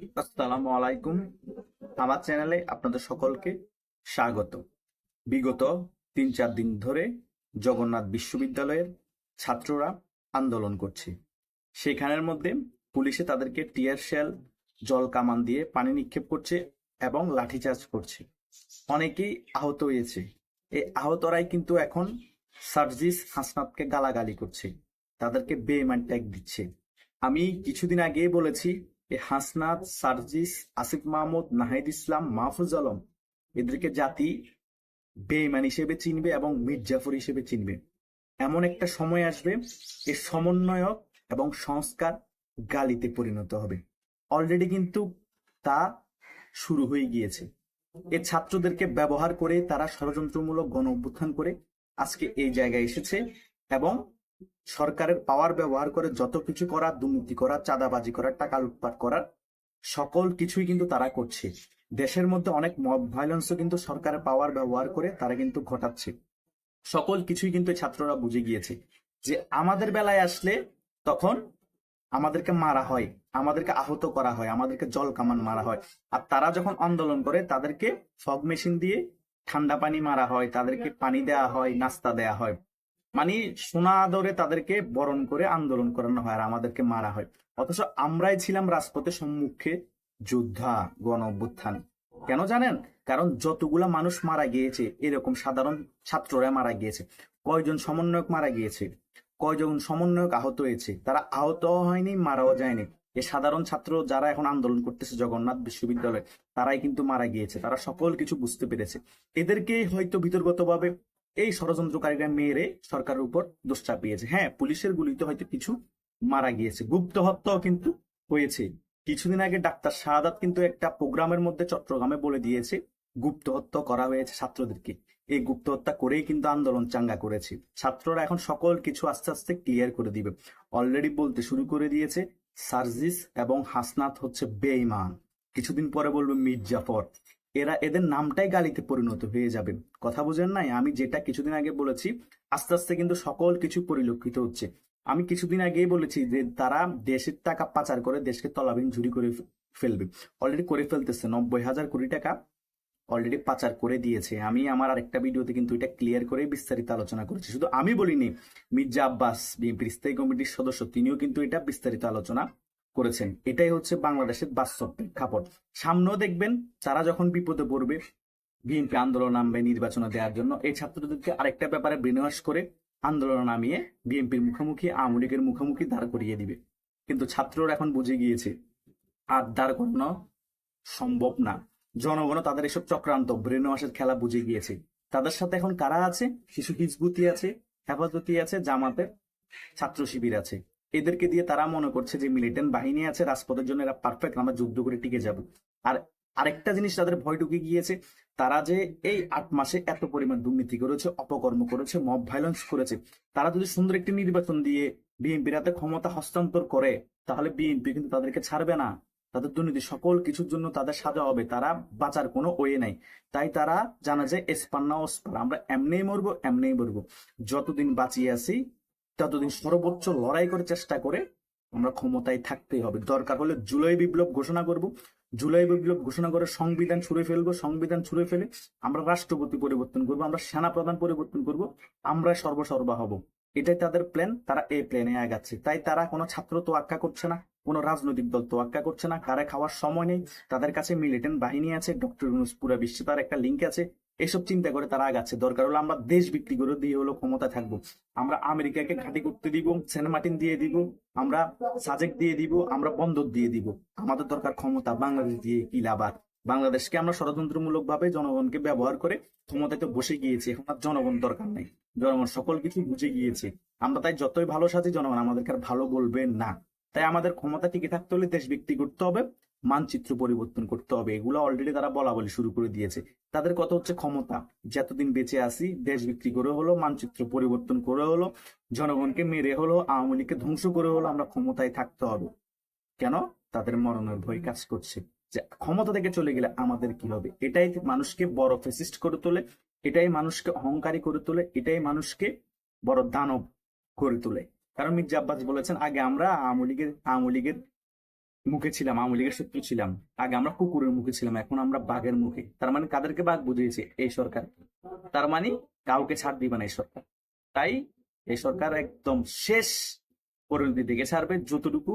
আসসালামু আলাইকুম আমার চ্যানেলে আপনাদের সকলকে স্বাগত। বিগত তিন চার দিন ধরে জগন্নাথ বিশ্ববিদ্যালয়ের ছাত্ররা আন্দোলন করছে। সেখানের মধ্যে পুলিশে তাদেরকে টিয়ার শেল, জল কামান দিয়ে পানি নিক্ষেপ করছে এবং লাঠিচার্জ করছে। অনেকেই আহত হয়েছে। এই আহতরাই কিন্তু এখন সার্জিস হাসনাতকে গালাগালি করছে। তাদেরকে বেমান ট্যাগ দিচ্ছে। আমি কিছুদিন আগে বলেছি হাসনাত, সার্জিস, আসিফ মাহমুদ, নাহিদ ইসলাম, মাহফুজ আলম। এদেরকে জাতি বেইমান হিসেবে চিনবে এবং মির্জাফর হিসেবে চিনবে। এমন একটা সময় আসবে এর সমন্বয়ক এবং সংস্কার গালিতে পরিণত হবে। অলরেডি কিন্তু তা শুরু হয়ে গিয়েছে। এ ছাত্রদেরকে ব্যবহার করে তারা ষড়যন্ত্রমূলক গণ অভ্যুত্থান করে আজকে এই জায়গায় এসেছে এবং সরকারের পাওয়ার ব্যবহার করে যত কিছু করা, দুর্নীতি করা, চাঁদাবাজি করা, টাকা লুটপাট করার সকল কিছুই কিন্তু তারা করছে। দেশের মধ্যে অনেক মব ভায়োলেন্সও কিন্তু সরকারের পাওয়ার ব্যবহার করে তারা কিন্তু ঘটাচ্ছে। সকল কিছুই কিন্তু ছাত্ররা বুঝে গিয়েছে যে আমাদের বেলায় আসলে তখন আমাদেরকে মারা হয়, আমাদেরকে আহত করা হয়, আমাদেরকে জল কামান মারা হয়। আর তারা যখন আন্দোলন করে, তাদেরকে ফগ মেশিন দিয়ে ঠান্ডা পানি মারা হয়, তাদেরকে পানি দেওয়া হয়, নাস্তা দেয়া হয়। মানে সোনা আদরে তাদেরকে বরণ করে আন্দোলন করানো হয় আর আমাদেরকে মারা হয়। অথচ আমরাই ছিলাম রাজপথের সম্মুখে যোদ্ধা গণ অভ্যুত্থান কেন জানেন? কারণ যতগুলা মানুষ মারা গিয়েছে, এরকম সাধারণ ছাত্ররা মারা গিয়েছে, কয়জন সমন্বয়ক মারা গিয়েছে, কয়জন সমন্বয়ক আহত হয়েছে, তারা আহত হয়নি, মারাও যায়নি। এ সাধারণ ছাত্র যারা এখন আন্দোলন করতেছে, জগন্নাথ বিশ্ববিদ্যালয়ে, তারাই কিন্তু মারা গিয়েছে। তারা সকল কিছু বুঝতে পেরেছে। এদেরকে হয়তো বিতর্গতভাবে এই ষড়যন্ত্রকারীরা মেরে সরকারের উপর দোষ চাপিয়েছে। হ্যাঁ পুলিশের গুলিতে হয়তো কিছু মারা গিয়েছে। গুপ্ত হত্যাও কিন্তু হয়েছে। কিছুদিন আগে ডাক্তার শাহাদাত কিন্তু একটা প্রোগ্রামের মধ্যে চট্টগ্রামে বলে দিয়েছে, গুপ্ত হত্যা করা হয়েছে ছাত্রদেরকে। এই গুপ্ত হত্যা করেই কিন্তু আন্দোলন চাঙ্গা করেছে। ছাত্ররা এখন সকল কিছু আস্তে আস্তে ক্লিয়ার করে দিবে। অলরেডি বলতে শুরু করে দিয়েছে, সার্জিস এবং হাসনাত হচ্ছে বেঈমান। কিছুদিন পরে বলবে মির্জাফর এরা, এদের নামটাই গালিতে পরিণত হয়ে যাবে। কথা বোঝেন নাই? আমি যেটা কিছুদিন আগে বলেছি, আস্তে আস্তে কিন্তু সকল কিছু পরিলক্ষিত হচ্ছে। আমি কিছুদিন আগেই বলেছি যে, তারা দেশের টাকা পাচার করে দেশকে তলাবিহীন ঝুরি করে ফেলবে। অলরেডি করে ফেলতেছে। নব্বই হাজার কোটি টাকা অলরেডি পাচার করে দিয়েছে। আমি আমার আরেকটা ভিডিওতে কিন্তু এটা ক্লিয়ার করে বিস্তারিত আলোচনা করেছি। শুধু আমি বলিনি, মির্জা আব্বাস বিএনপির স্থায়ী কমিটির সদস্য, তিনিও কিন্তু এটা বিস্তারিত আলোচনা করেছেন। এটাই হচ্ছে বাংলাদেশের বাস্তব প্রেক্ষাপট সামনেও দেখবেন তারা যখন বিপদে পড়বে, বিএনপি আন্দোলন নামবে নির্বাচনে দেওয়ার জন্য, এই ছাত্রদেরকে আরেকটা ব্যাপারে বিনিয়োগ করে আন্দোলন নামিয়ে বিএনপির মুখোমুখি, আওয়ামী লীগের মুখোমুখি দাঁড় করিয়ে দিবে। কিন্তু ছাত্ররা এখন বুঝে গিয়েছে, আর দাঁড় করানো সম্ভব না। জনগণও তাদের এসব চক্রান্ত ব্রেন ওয়াশের খেলা বুঝে গিয়েছে। তাদের সাথে এখন কারা আছে? শিশু হিজবুতি আছে, হেফাজতি আছে, জামাতের ছাত্র শিবির আছে। এদেরকে দিয়ে তারা মনে করছে যে মিলিটেন্ট বাহিনী আছে, রাজপথের জন্য এরা পারফেক্ট আমরা যুদ্ধ করে টিকে যাব। আর আরেকটা জিনিস তাদের ভয় ঢুকে গিয়েছে, তারা যে এই আট মাসে এত পরিমাণ দুর্নীতি করেছে, অপকর্ম করেছে মব ভাইলেন্স করেছে। তারা যদি সুন্দর একটি নির্বাচন দিয়ে বিএনপির হাতে ক্ষমতা হস্তান্তর করে, তাহলে বিএনপি কিন্তু তাদেরকে ছাড়বে না। তাদের দুর্নীতি সকল কিছুর জন্য তাদের সাজা হবে, তারা বাঁচার কোনো ওয়ে নাই। তাই তারা জানা যায় এসপার না ওসপার, আমরা এমনিই মরবো এমনিই মরবো। যতদিন বাঁচিয়ে আছি ততদিন সর্বোচ্চ লড়াই করে চেষ্টা করে আমরা ক্ষমতায় থাকতেই হবে। দরকার হলে জুলাই বিপ্লব ঘোষণা করব। জুলাই বিপ্লব ঘোষণা করে সংবিধান ছুড়ে ফেলব, সংবিধান ছুড়ে ফেলে আমরা রাষ্ট্রপতি পরিবর্তন করব, আমরা সেনা প্রধান পরিবর্তন করব, আমরা সর্বসর্বা হব। এটাই তাদের প্ল্যান তারা এই প্ল্যানে আগাচ্ছে। তাই তারা কোনো ছাত্র তো আক্কা করছে না, কোনো রাজনৈতিক দল তো আক্কা করছে না, কারে খাওয়ার সময় নেই। তাদের কাছে মিলিটেন্ট বাহিনী আছে ডক্টর পুরা বিশ্বে তার একটা লিঙ্ক আছে। এসব চিন্তা করে তারা আগাচ্ছে দরকার হলো আমরা দেশ বিক্রি করে দিয়ে হলো ক্ষমতা থাকব। আমরা আমেরিকাকে ঘাঁটি করতে দিব, সেন্ট মার্টিন দিয়ে দিব, আমরা সাজেক দিয়ে দিব, আমরা বন্দর দিয়ে দিব। আমাদের দরকার ক্ষমতা, বাংলাদেশ দিয়ে কি লাভার বাংলাদেশকে আমরা ষড়যন্ত্রমূলক ভাবে জনগণকে ব্যবহার করে ক্ষমতায় তো বসে গিয়েছি, এখন আর জনগণ দরকার নেই। জনগণ সকল কিছু বুঝে গিয়েছে। আমরা তাই যতই ভালো সাজি, জনগণ আমাদেরকে আর ভালো বলবে না। তাই আমাদের ক্ষমতা টিকে থাকতে হলে দেশ বিক্রি করতে হবে, মানচিত্র পরিবর্তন করতে হবে। এগুলো অলরেডি তারা বলা বলি শুরু করে দিয়েছে। তাদের কথা হচ্ছে ক্ষমতা। যতদিন বেঁচে আসি দেশ বিক্রি করে হলো, মানচিত্র পরিবর্তন করে হলো, জনগণকে মেরে হলো, আওয়ামী লীগকে ধ্বংস করে হলো, আমরা ক্ষমতায় থাকতে হবে। কেন? তাদের মরণের ভয় কাজ করছে। যে ক্ষমতা থেকে চলে গেলে আমাদের কি হবে? এটাই মানুষকে বড় ফেসিস্ট করে তোলে, এটাই মানুষকে অহংকারী করে তোলে, এটাই মানুষকে বড় দানব করে তোলে। কারণ মির্জা আব্বাস বলেছেন, আগে আমরা আওয়ামী লীগের আওয়ামী লীগের মুখে ছিলাম, আওয়ামী লীগের শত্রু ছিলাম। আগে আমরা কুকুরের মুখে ছিলাম, এখন আমরা বাঘের মুখে। তার মানে কাদেরকে বাঘ বুঝিয়েছে? এই সরকার। তার মানে কাউকে ছাড় দিবে না এই সরকার। তাই এই সরকার একদম শেষ পরিণতি দিকে ছাড়বে। যতটুকু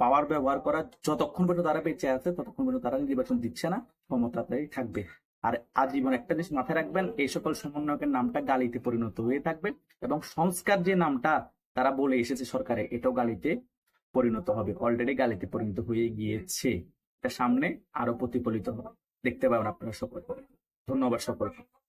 পাওয়ার ব্যবহার করা, যতক্ষণ পর্যন্ত তারা বেঁচে আছে, ততক্ষণ পর্যন্ত তারা নির্বাচন দিচ্ছে না ক্ষমতাতেই থাকবে। আর আজীবন একটা জিনিস মাথায় রাখবেন, এই সকল সমন্বয়কের নামটা গালিতে পরিণত হয়ে থাকবে এবং সংস্কার যে নামটা তারা বলে এসেছে সরকারে, এটাও গালিতে পরিণত হবে। অলরেডি গালিতে পরিণত হয়ে গিয়েছে। এটা সামনে আরও প্রতিফলিত হবে। দেখতে পাবেন আপনারা সকল। ধন্যবাদ সকলকে।